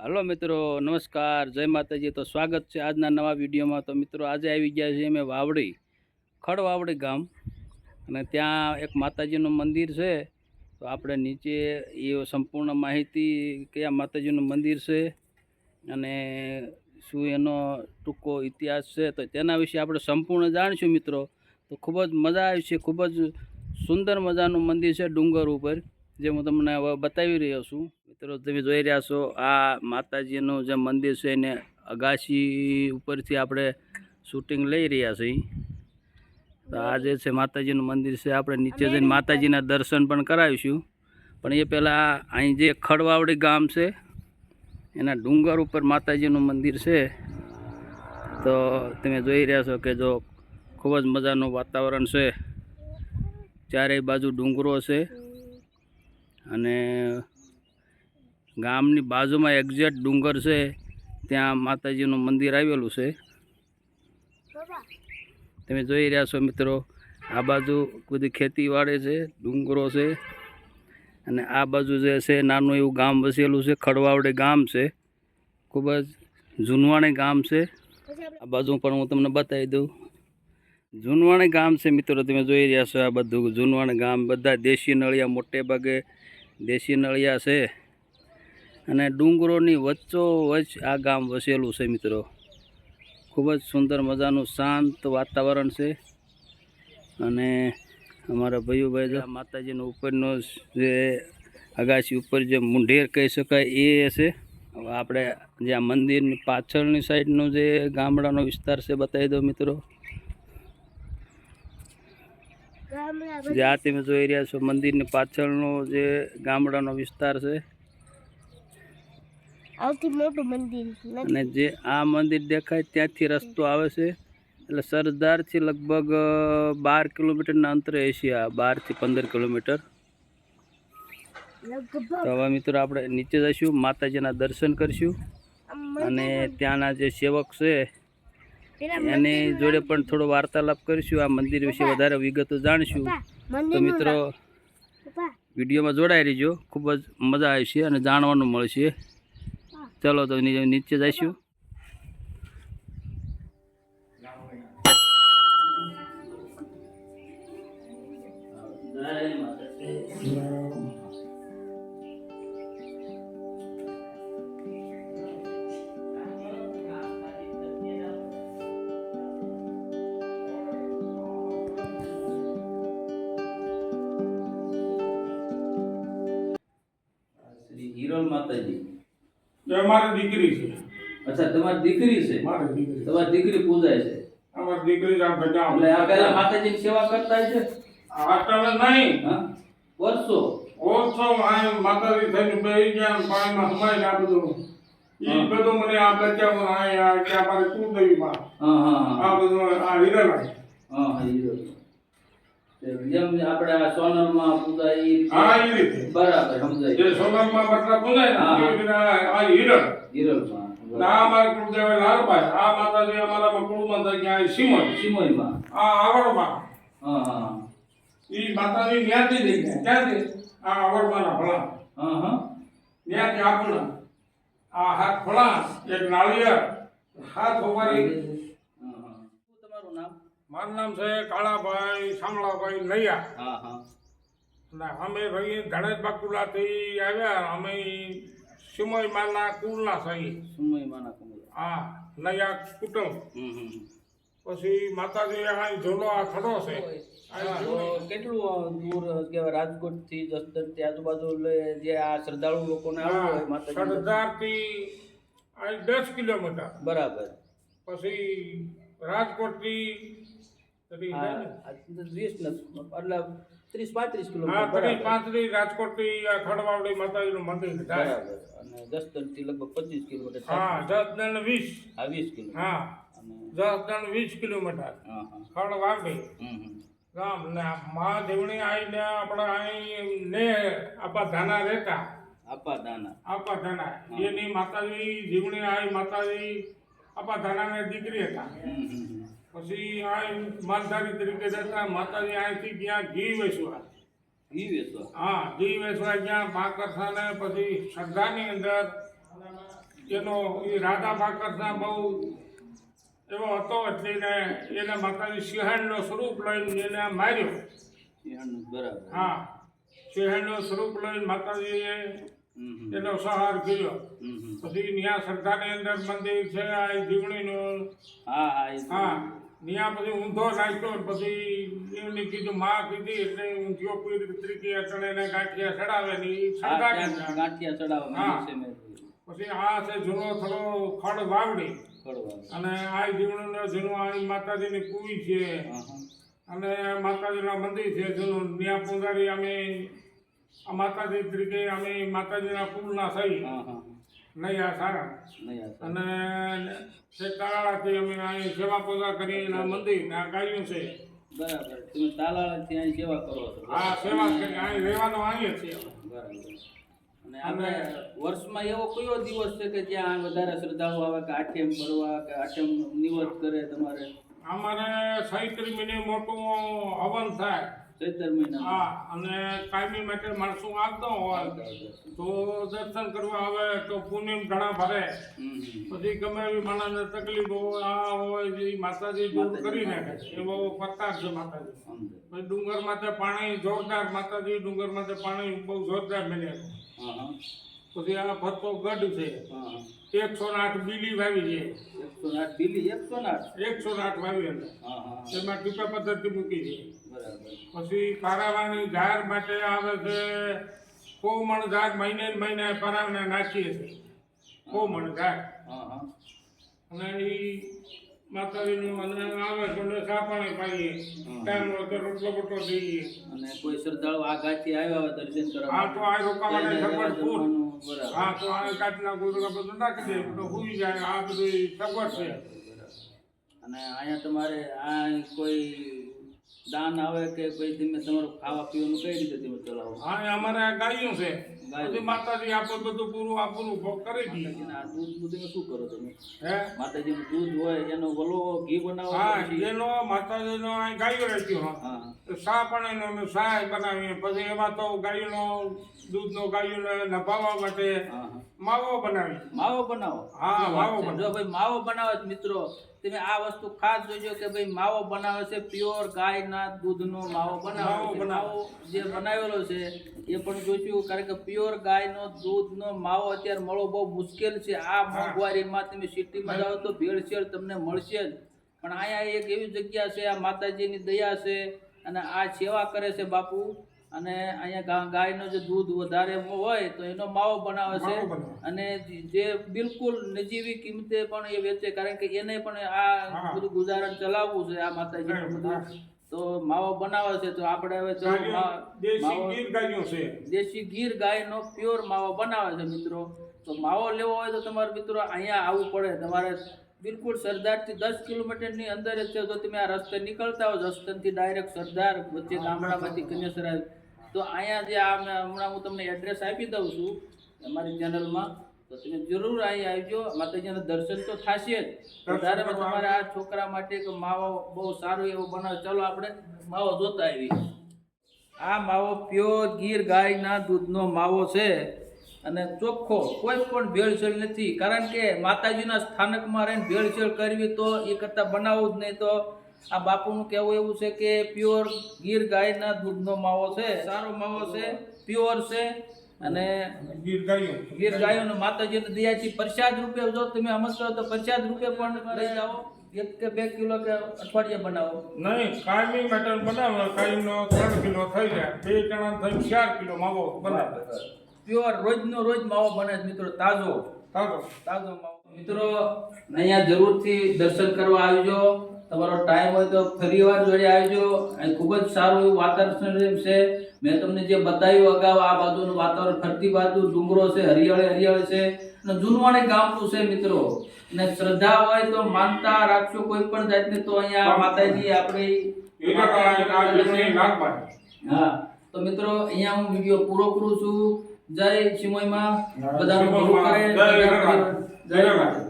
Hello મિત્રો, નમસ્કાર. જય માતાજી. તો સ્વાગત છે આજના નવા વિડીયોમાં. તો મિત્રો, આજે આવી ગયા છીએ અમે વાવડી ખડ વાવડી ગામ. અને ત્યાં એક માતાજીનું મંદિર છે. તો આપણે નીચે એ સંપૂર્ણ માહિતી કયા માતાજીનું મંદિર છે અને શું એનો ટૂંકો ઇતિહાસ છે. તો તેના વિશે આપણે સંપૂર્ણ જાણીશું મિત્રો. તો ખૂબ જ મજા આવી છે. ખૂબ જ સુંદર મજાનું મંદિર છે ડુંગર ઉપર, જે હું તમને હવે બતાવી રહ્યો છું. મિત્રો તમે જોઈ રહ્યા છો આ માતાજીનું જે મંદિર છે એને અગાશી ઉપરથી આપણે શૂટિંગ લઈ રહ્યા છીએ. તો આ જે છે માતાજીનું મંદિર છે આપણે નીચે જઈને માતાજીના દર્શન પણ કરાવીશું. પણ એ પહેલાં અહીં જે ખડવાવડી ગામ છે એના ડુંગર ઉપર માતાજીનું મંદિર છે. તો તમે જોઈ રહ્યા છો કે જો ખૂબ જ મજાનું વાતાવરણ છે. ચારેય બાજુ ડુંગરો છે. અને ગામની બાજુમાં એક્ઝેક્ટ ડુંગર છે, ત્યાં માતાજીનું મંદિર આવેલું છે. તમે જોઈ રહ્યા છો મિત્રો, આ બાજુ બધી ખેતીવાડી છે, ડુંગરો છે, અને આ બાજુ જે છે નાનું એવું ગામ વસેલું છે, ખડવાવડે ગામ છે. ખૂબ જ જૂનવાણી ગામ છે. આ બાજુ પણ હું તમને બતાવી દઉં. જૂનવાણી ગામ છે મિત્રો, તમે જોઈ રહ્યા છો આ બધું જૂનવાણી ગામ. બધા દેશી નળિયા મોટે ભાગે દેશી નળિયા છે. અને ડુંગરોની વચ્ચો વચ્ચ આ ગામ વસેલું છે મિત્રો. ખૂબ જ સુંદર મજાનું શાંત વાતાવરણ છે. અને અમારા ભાઈઓભાઈ માતાજીનો ઉપરનો જે અગાસી ઉપર જે મુંઢેર કહી શકાય એ છે. હવે આપણે જે આ મંદિરની પાછળની સાઈડનો જે ગામડાનો વિસ્તાર છે બતાવી દો મિત્રો. જે આ તમે જોઈ રહ્યા છો મંદિરની પાછળનો જે ગામડાનો વિસ્તાર છે. સૌથી મોટું મંદિર અને જે આ મંદિર દેખાય ત્યાંથી રસ્તો આવે છે. એટલે સરદારથી લગભગ બાર કિલોમીટરના અંતરે હશે આ બારથી પંદર કિલોમીટર. તો હવે મિત્રો આપણે નીચે જઈશું માતાજીના દર્શન કરીશું. અને ત્યાંના જે સેવક છે એની જોડે પણ થોડો વાર્તાલાપ કરીશું આ મંદિર વિશે વધારે વિગતો જાણીશું. તો મિત્રો વિડીયોમાં જોડાઈ રહીજો. ખૂબ જ મજા આવશે અને જાણવાનું મળશે. ચલો તો નીચે જઈશું. હિરોલ માતાજી. એ અમારી દીકરી છે. અચ્છા તમારી દીકરી છે? મારી દીકરી તમારી દીકરી પૂજાય છે? અમારી દીકરી આ બધા એટલે આ પહેલા માતાજીની સેવા કરતા છે અત્યારે નહીં. હા? વર્ષો? ઓછો આ માતાજી થઈને બેહી ગયા પાણીમાં સમાઈ આ બધું. ઈ બધું મને આ બચ્ચામાં આ આ કે અમારે કુળદેવીમાં. હા હા આ બધું આ હિરેલા હા હા હીરો તે જેમ આપણે આ સોનલમાં પૂજાય એ હા એ રીતે. બરાબર સમજાય જે સોનલમાં બટલા પૂજાય ને હા. રીતે આ આ હિરણ. હિરલમાં ના આ અમારે કુળદેવ લાલભાઈ આ માતાજી અમારા કુળમાં થાય ક્યાં આ સિમોન સિમોઈમાં આ આવડમાં. હા હા ઈ માતાજી ન્યાથી લઈ ગયા ક્યાંથી આ આવડમાના ભણા હા હા. ત્યાંથી આપણા. આ હાથ ફળા એક નાળિયેર. હાથ હોવાની મારું નામ છે કાળાભાઈ શામળાભાઈ નૈયા. હા હા. અને અમે ભાઈ ગણેશ બાકુલાથી આવ્યા. અમે સુમય માના કુળના સહી સુમઈમાના કુલ હા નૈયા કુટુંબ. પછી માતાજી અહીં ઝોલો આ ખડો છે. કેટલું દૂર કહેવાય રાજકોટથી જસદણથી આજુબાજુ જે આ શ્રદ્ધાળુ લોકોને માતાજી આ દસ કિલોમીટર. બરાબર. પછી રાજકોટથી વીસ એટલે ત્રીસ પાંત્રીસ હા કિલોમીટર ત્રીસ પાંત્રીસ રાજકોટથી ખડવાવડી માતાજીનું મંદિર અને જસદણથી લગભગ પચીસ કિલોમીટર હા. દસ દણ વીસ. આ વીસ કિલો. હા. અને દસ દણ વીસ કિલોમીટર. હા હા. ખડવાવડી. ગામ ને મહાદેવણી આવીને આપણે અહીં ને આપા ધાના રહેતા. આપા દાના આપા ધાના એની માતાજી જીવણી આવી માતાજી આપા ધાનાને દીકરી હતા. પછી આ માલધારી તરીકે જતા માતાજી અહીંથી ત્યાં ઘી વેચવા ઘી વેચવા હા ઘી વેચવા ગયા ભાકરસાને પછી શ્રદ્ધાની અંદર એનો એ રાધા ભાકરસા બહુ એવો હતો એટલે એને એને માતાજી સિંહણનો સ્વરૂપ લઈને એને માર્યો બરાબર હા સિંહણનો સ્વરૂપ લઈને માતાજીએ. એનો સહાર કર્યો. પછી ન્યા સરકારની અંદર મંદિર છે આ જીવણી જીવણીનું. હા હા હા. ન્યા પછી ઊંધો નાખ્યો પછી એમને કીધું માં કીધી એટલે ઊંધિયો પીર ત્રીકી અટણે એને ગાંઠિયા ચડાવે ને ત્યાં. ગાંઠિયા ચડાવે હા. પછી આ છે જૂનો થોડો ખડ વાવડી. અને આ જીવણનો જૂનો આ માતાજીની કુવી છે. અને માતાજી માતાજીના મંદિર છે જૂનું. ત્યાં પુંગારી અમે માતાજી તરીકે અમે માતાજીના કુળના ના હા, હા. નહીં આ સારા. આ. અને તે તાળાથી અમે અહીં સેવા પૂજા કરી મંદિર ને આ ગાયું છે. બરાબર. તમે તાલાળાથી અહીં સેવા કરો છો. આ સેવા કરી અહીં રહેવાનું અહીં છે બરાબર. અને આપણે વર્ષમાં એવો કયો દિવસ છે કે જ્યાં વધારે શ્રદ્ધાળુ આવે કે આઠમ ભરવા કે આઠમ નિવત કરે તમારે? અમારે સૈત્રી મહિને મોટું હવન થાય. ચૈતર મહિના હા અને કાયમી માટે માણસો આવતો હોય તો દર્શન કરવા આવે તો પુનિમ ઘણા ભરે. પછી ગમે એવી માણસને તકલીફ હોય આ હોય એ માતાજી દૂર કરી નાખે એવો પત્તા છે માતાજી. પછી ડુંગર માથે પાણી જોરદાર માતાજી ડુંગર માથે પાણી બહુ જોરદાર મળે પછી આ ભરતો ગઢ છે. એકસો ને આઠ બીલી વાવી છે. એકસો આઠ બીલી એકસો આઠ એકસો ને આઠ વાવી એમાં ટીપા પદ્ધતિ મૂકી છે. પછી પારાવાની ઝાડ માટે આવે છે કોમણ ઝાડ મહિને મહિને પરાવને નાખીએ છીએ કોમણ ઝાડ અને એ માતાજીનું અને આવે એટલે સાપાણી પાઈએ ટાઈમ તો રોટલો બોટલો દઈએ. અને કોઈ શ્રદ્ધાળુ આ ગાંઠી આવ્યા હોય દર્શન કરવા હા તો આ રોકા માટે સગવડ ફૂલ હા તો આ કાચના ગુરુના બધું નાખી દે તો હુઈ જાય આ બધું સગવડ છે. અને અહીંયા તમારે આ કોઈ દાન આવે કે કોઈ તમે તમારું ખાવા પીવાનું કઈ રીતે તમે ચલાવો? હા અમારે આ ગાયું છે. ગાયું. માતાજી આપો બધું પૂરું આ ભોગ કરી દઈએ આ દૂધનું તમે શું કરો તમે? હે? માતાજીનું દૂધ હોય એનો વલો ઘી બનાવો હા એનો માતાજીનો આ ગાયો રાખ્યો હા. સા પણ એનો અમે સા બનાવીએ. પછી એમાં તો ગાયોનો દૂધનો ગાયોને નભાવવા માટે માવો બનાવી માવો બનાવો? હા, માવો. જો ભાઈ માવો બનાવો મિત્રો તમે આ વસ્તુ ખાસ જોજો કે ભાઈ માવો બનાવે છે પ્યોર ગાયના દૂધનો માવો બનાવે માવો જે બનાવેલો છે એ પણ જોઈશું કારણ કે પ્યોર ગાયનો દૂધનો માવો અત્યારે મળવો બહુ મુશ્કેલ છે. આ મોંઘવારીમાં તમે સિટીમાં જાઓ તો ભેળસેળ તમને મળશે જ. પણ અહીંયા એક એવી જગ્યા છે આ માતાજીની દયા છે અને આ સેવા કરે છે બાપુ. અને અહીંયા ગાયનો જે દૂધ વધારે હોય તો એનો માવો બનાવે છે. અને જે બિલકુલ નજીવી કિંમતે પણ એ વેચે કારણ કે એને પણ આ. બધું ગુજારણ ચલાવવું છે આ માતાજી બધું. તો માવો બનાવે છે તો આપણે હવે દેશી ગીર ગાયનો પ્યોર માવો બનાવે છે મિત્રો. તો માવો લેવો હોય તો તમારે મિત્રો અહીંયા આવવું પડે. તમારે બિલકુલ સરદારથી દસ કિલોમીટરની અંદર જ છે જો તમે આ રસ્તે નીકળતા હો રસ્તેથી ડાયરેક્ટ સરદાર વચ્ચે ગામડામાંથી કન્યાસરા તો અહીંયા જે આ હમણાં હું તમને એડ્રેસ આપી દઉં છું અમારી ચેનલમાં તો તમે જરૂર અહીં આવજો. માતાજીના દર્શન તો થશે જ. વધારે તમારે આ છોકરા માટે કે માવો બહુ સારું એવું બનાવે. ચલો આપણે માવો જોતા આવી આ માવો પ્યોર ગીર ગાયના દૂધનો માવો છે અને ચોખ્ખો કોઈ પણ ભેળસેળ નથી. કારણ કે માતાજીના સ્થાનકમાં રહીને ભેળસેળ કરવી તો એ કરતાં બનાવવું જ નહીં તો આ બાપુનું કહેવું એવું છે કે પ્યોર ગીર ગાયના દૂધનો માવો છે. સારો માવો છે પ્યોર છે અને ગીર ગાયો. ગીર ગાયોને માતાજીને દયા છે. પ્રસાદ રૂપે જો તમે સમજતો તો પ્રસાદ રૂપે પણ લઈ જાઓ. એક કે બે કિલો કે અઠવાડિયે બનાવો. નહીં કાયમી માટે બનાવો કાયમનો ત્રણ કિલો થઈ જાય. બે જણા થઈ ચાર કિલો માવો બનાવે. પ્યોર રોજનો રોજ માવો બને છે મિત્રો તાજો. તાજો. તાજો માવો. મિત્રો અહીંયા જરૂરથી દર્શન કરવા આવજો. તમારો ટાઈમ હોય તો ફરી વાર જોડે આવજો. અહીં ખૂબ જ સારું એવું વાતાવરણ છે. મેં તમને જે બતાવ્યું અગાઉ આ બાજુનું વાતાવરણ ફરતી બાજુ ડુંગરો છે હરિયાળે હરિયાળી છે. અને જૂનવાણી ગામનું છે મિત્રો. અને શ્રદ્ધા હોય તો માનતા રાખશો કોઈ પણ જાતની. તો અહીંયા માતાજી આપણી હા. તો મિત્રો અહીંયા હું વીડિયો પૂરો કરું છું. જય શિમોઈમાં. બધાનું ભલું કરે. જય જય.